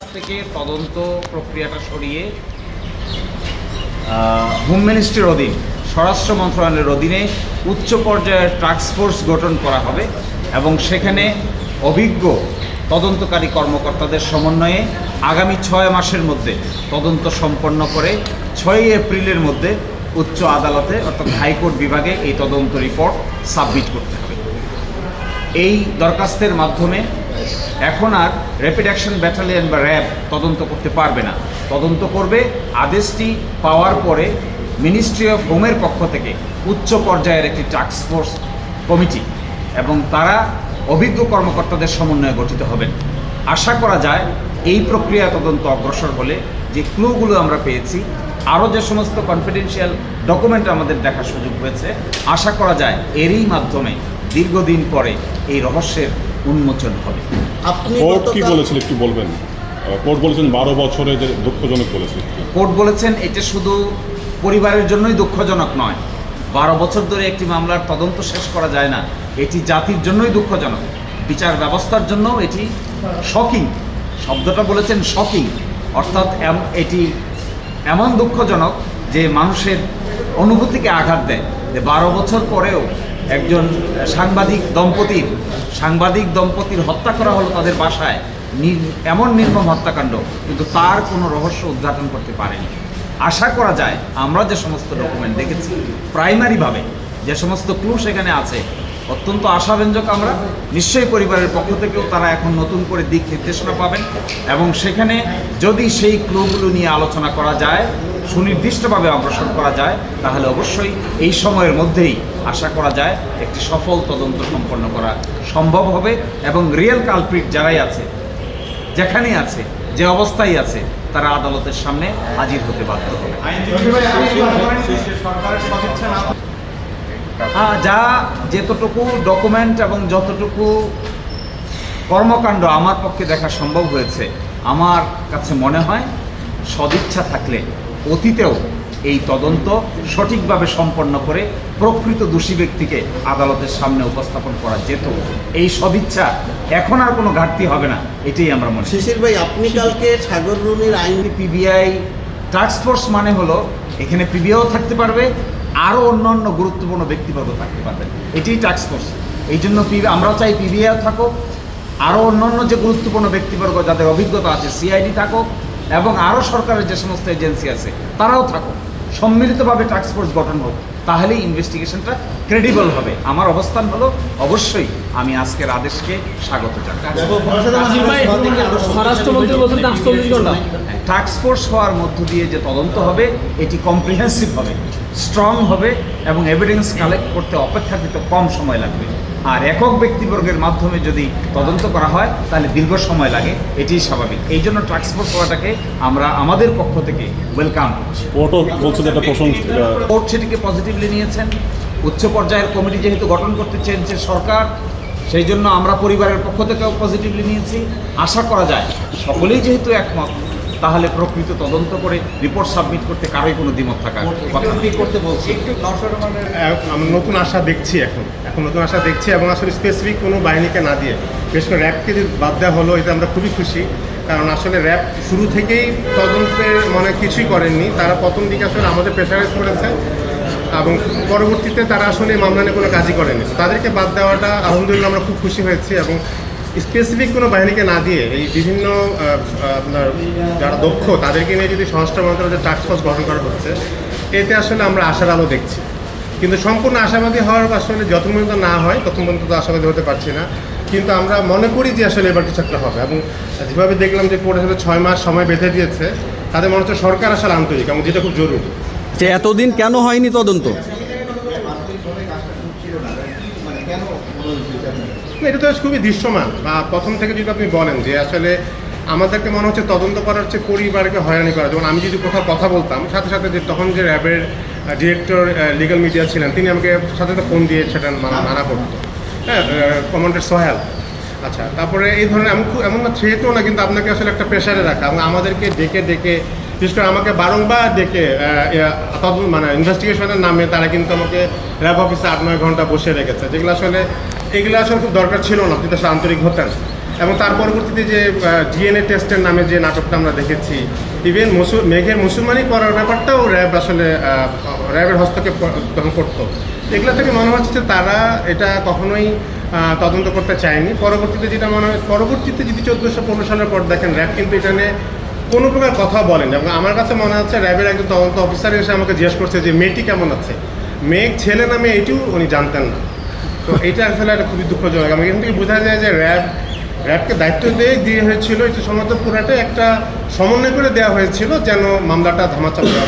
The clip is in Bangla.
থেকে তদন্ত প্রক্রিয়াটা সরিয়ে হোম মিনিস্ট্রির অধীন, স্বরাষ্ট্র মন্ত্রণালয়ের অধীনে উচ্চ পর্যায়ের টাস্ক ফোর্স গঠন করা হবে এবং সেখানে অভিজ্ঞ তদন্তকারী কর্মকর্তাদের সমন্বয়ে আগামী ছয় মাসের মধ্যে তদন্ত সম্পন্ন করে ছয়ই এপ্রিলের মধ্যে উচ্চ আদালতে অর্থাৎ হাইকোর্ট বিভাগে এই তদন্ত রিপোর্ট সাবমিট করতে হবে। এই দরখাস্তের মাধ্যমে এখন আর র্যাপিড অ্যাকশন ব্যাটালিয়ন বা র্যাব তদন্ত করতে পারবে না। তদন্ত করবে আদেশটি পাওয়ার পরে মিনিস্ট্রি অফ হোমের পক্ষ থেকে উচ্চ পর্যায়ের একটি টাস্ক ফোর্স কমিটি এবং তারা অভিজ্ঞ কর্মকর্তাদের সমন্বয়ে গঠিত হবেন। আশা করা যায় এই প্রক্রিয়া তদন্ত অগ্রসর হলে যে ক্লুগুলো আমরা পেয়েছি, আরও যে সমস্ত কনফিডেন্সিয়াল ডকুমেন্ট আমাদের দেখার সুযোগ হয়েছে, আশা করা যায় এরই মাধ্যমে দীর্ঘদিন পরে এই রহস্যের উন্মোচন হবে। আপনি কোর্ট কি বলেছিল একটু বলবেন? কোর্ট বলেছেন বারো বছরে যে দুঃখজনক বলেছে কোর্ট বলেছেন এটা শুধু পরিবারের জন্যই দুঃখজনক নয়। বারো বছর ধরে একটি মামলার তদন্ত শেষ করা যায় না। এটি জাতির জন্যই দুঃখজনক। বিচার ব্যবস্থার জন্য এটি শকিং শব্দটা বলেছেন শকিং অর্থাৎ এটি এমন দুঃখজনক যে মানুষের অনুভূতিকে আঘাত দেয়। যে বারো বছর পরেও একজন সাংবাদিক দম্পতির সাংবাদিক দম্পতির হত্যা করা হলো তাদের বাসায়। এমন নির্মম হত্যাকাণ্ড, কিন্তু তার কোনো রহস্য উদ্ঘাটন করতে পারেনি। আশা করা যায়, আমরা যে সমস্ত ডকুমেন্ট দেখেছি প্রাইমারিভাবে যে সমস্ত ক্লু সেখানে আছে, অত্যন্ত আশাব্যঞ্জক আমরা। নিশ্চয়ই পরিবারের পক্ষ থেকেও তারা এখন নতুন করে দিক নির্দেশনা পাবেন এবং সেখানে যদি সেই ক্লুগুলো নিয়ে আলোচনা করা যায় সুনির্দিষ্টভাবে অগ্রসর করা যায় তাহলে অবশ্যই এই সময়ের মধ্যেই আশা করা যায় একটি সফল তদন্ত সম্পন্ন করা সম্ভব হবে এবং রিয়েল কালপ্রিট যারাই আছে যেখানেই আছে যে অবস্থায় আছে তারা আদালতের সামনে হাজির হতে বাধ্য হবে। হ্যাঁ যা যেতটুকু ডকুমেন্ট এবং যতটুকু কর্মকাণ্ড আমার পক্ষে দেখা সম্ভব হয়েছে আমার কাছে মনে হয় সদিচ্ছা থাকলে অতীতেও এই তদন্ত সঠিকভাবে সম্পন্ন করে প্রকৃত দোষী ব্যক্তিকে আদালতের সামনে উপস্থাপন করা যেত। এই সদিচ্ছা এখন আর কোনো ঘাটতি হবে না এটাই আমরা মনে শিশির ভাই আপনি কালকে সাগর রুনির আইন পিবিআই টাস্ক ফোর্স মানে হলো এখানে পিবিআইও থাকতে পারবে আরও অন্যান্য গুরুত্বপূর্ণ ব্যক্তিবর্গ থাকতে পারবেন এটাই টাস্ক ফোর্স এই জন্য আমরাও চাই পিবিআইও থাকুক আরও অন্যান্য যে গুরুত্বপূর্ণ ব্যক্তিবর্গ যাদের অভিজ্ঞতা আছে সিআইডি থাকুক এবং আরও সরকারের যে সমস্ত এজেন্সি আছে তারাও থাকুক। সম্মিলিতভাবে টাস্ক ফোর্স গঠন হোক তাহলেই ইনভেস্টিগেশনটা ক্রেডিবল হবে। আমার অবস্থান হলো অবশ্যই আমি আজকের আদেশকে স্বাগত জানাই। স্বরাষ্ট্রমন্ত্রী বলছেন যে আটচল্লিশ ঘণ্টা। টাস্ক ফোর্স হওয়ার মধ্য দিয়ে যে তদন্ত হবে এটি কম্প্রিহেন্সিভ হবে স্ট্রং হবে এবং এভিডেন্স কালেক্ট করতে অপেক্ষাকৃত কম সময় লাগবে। আর একক ব্যক্তিবর্গের মাধ্যমে যদি তদন্ত করা হয় তাহলে দীর্ঘ সময় লাগে। এটি স্বাভাবিক। এই জন্য টাস্ক করাটাকে আমরা আমাদের পক্ষ থেকে ওয়েলকাম কোর্টও বলছে যে প্রশংসা কোর্ট সেটিকে পজিটিভলি নিয়েছেন। উচ্চ পর্যায়ের কমিটি যেহেতু গঠন করতে চেয়েছে সরকার সেই জন্য আমরা পরিবারের পক্ষ থেকেও পজিটিভলি নিয়েছি। আশা করা যায় সকলেই যেহেতু একমত তাহলে প্রকৃত তদন্ত করে রিপোর্ট সাবমিট করতে কারোই কোনো দ্বিমত থাকার কথা না। করতে বলছি। আমরা নতুন আশা দেখছি এখন। এখন নতুন আশা দেখছি এবং আসলে স্পেসিফিক কোনো বাহিনীকে না দিয়ে। বিশেষ করে র্যাবকে যদি বাদ দেওয়া হলো এতে আমরা খুবই খুশি। কারণ আসলে র্যাব শুরু থেকেই তদন্তের মানে কিছুই করেননি। তারা প্রথম দিকে আসলে আমাদের প্রেশারাইজ করেছে এবং পরবর্তীতে তারা আসলে এই মামলা নিয়ে কোনো কাজই করেনি। তাদেরকে বাদ দেওয়াটা আলহামদুলিল্লাহ আমরা খুব খুশি হয়েছি এবং স্পেসিফিক কোনো বাহিনীকে না দিয়ে এই বিভিন্ন আপনার যারা দক্ষ, তাদেরকে নিয়ে যদি স্বরাষ্ট্র মন্ত্রণালয়ের টাস্ক ফোর্স গঠন করা হচ্ছে, এতে আসলে আমরা আশার আলো দেখছি। কিন্তু সম্পূর্ণ আশাবাদী হওয়ার আসলে যত পর্যন্ত না হয় তত পর্যন্ত আশাবাদী হতে পারছি না। কিন্তু আমরা মনে করি যে আসলে এবার কিছু একটা হবে এবং যেভাবে দেখলাম যে কোর্ট আসলে ছয় মাস সময় বেঁধে দিয়েছে তাদের মনে হচ্ছে সরকার আসলে আন্তরিক এবং যেটা খুব জরুরি। যে এতদিন কেন হয়নি তদন্ত? এটা তো খুবই দৃশ্যমান। বা প্রথম থেকে যদি আপনি বলেন যে আসলে আমাদেরকে মনে হচ্ছে তদন্ত করার হচ্ছে পরিবারকে হয়রানি করা। যেমন আমি যদি কোথাও কথা বলতাম সাথে সাথে যে তখন যে র্যাবের ডিরেক্টর লিগাল মিডিয়া ছিলেন তিনি আমাকে সাথে সাথে ফোন দিয়ে সেটা মানা মানা করতো। হ্যাঁ কমান্ডার সোহেল। আচ্ছা তারপরে এই ধরনের এমন খুব এমন না থ্রেটও না কিন্তু আপনাকে আসলে একটা প্রেশারে রাখা। এবং আমাদেরকে ডেকে ডেকে বিশেষ করে আমাকে বারংবার ডেকে মানে ইনভেস্টিগেশনের নামে তারা কিন্তু আমাকে র্যাব অফিসে আট নয় ঘণ্টা বসে রেখেছে। যেগুলো আসলে, এগুলো আসলে খুব দরকার ছিল না আপনি তো আসলে আন্তরিক হতেন এবং তার পরবর্তীতে যে ডিএনএ টেস্টের নামে যে নাটকটা আমরা দেখেছি ইভেন মুসুর মেঘের মুসলমানি করার ব্যাপারটাও র্যাব আসলে র্যাবের হস্তক্ষেপ তখন করতো। এগুলো থেকে মনে হচ্ছে যে তারা এটা কখনোই তদন্ত করতে চায়নি। পরবর্তীতে যেটা মনে হয়, পরবর্তীতে যদি চোদ্দোশো পনেরো সালের পর দেখেন, র্যাব কিন্তু এটা কোনো প্রকার কথা বলেন এবং আমার কাছে মনে হচ্ছে র্যাবের একজন তদন্ত অফিসার এসে আমাকে জিজ্ঞেস করছে যে, মেয়েটি কেমন আছে? মেয়ে, ছেলে নামে এইটিও উনি জানতেন না। তো এটা আসলে একটা খুবই দুঃখজনক। আমি এখান থেকে বোঝা যায় যে, র্যাব, র্যাবকে দায়িত্ব দিয়ে দিয়ে হয়েছিল। এটা সম্ভবত পুরাটা একটা সমন্বয় করে দেওয়া হয়েছিল যেন মামলাটা ধামাচাপা।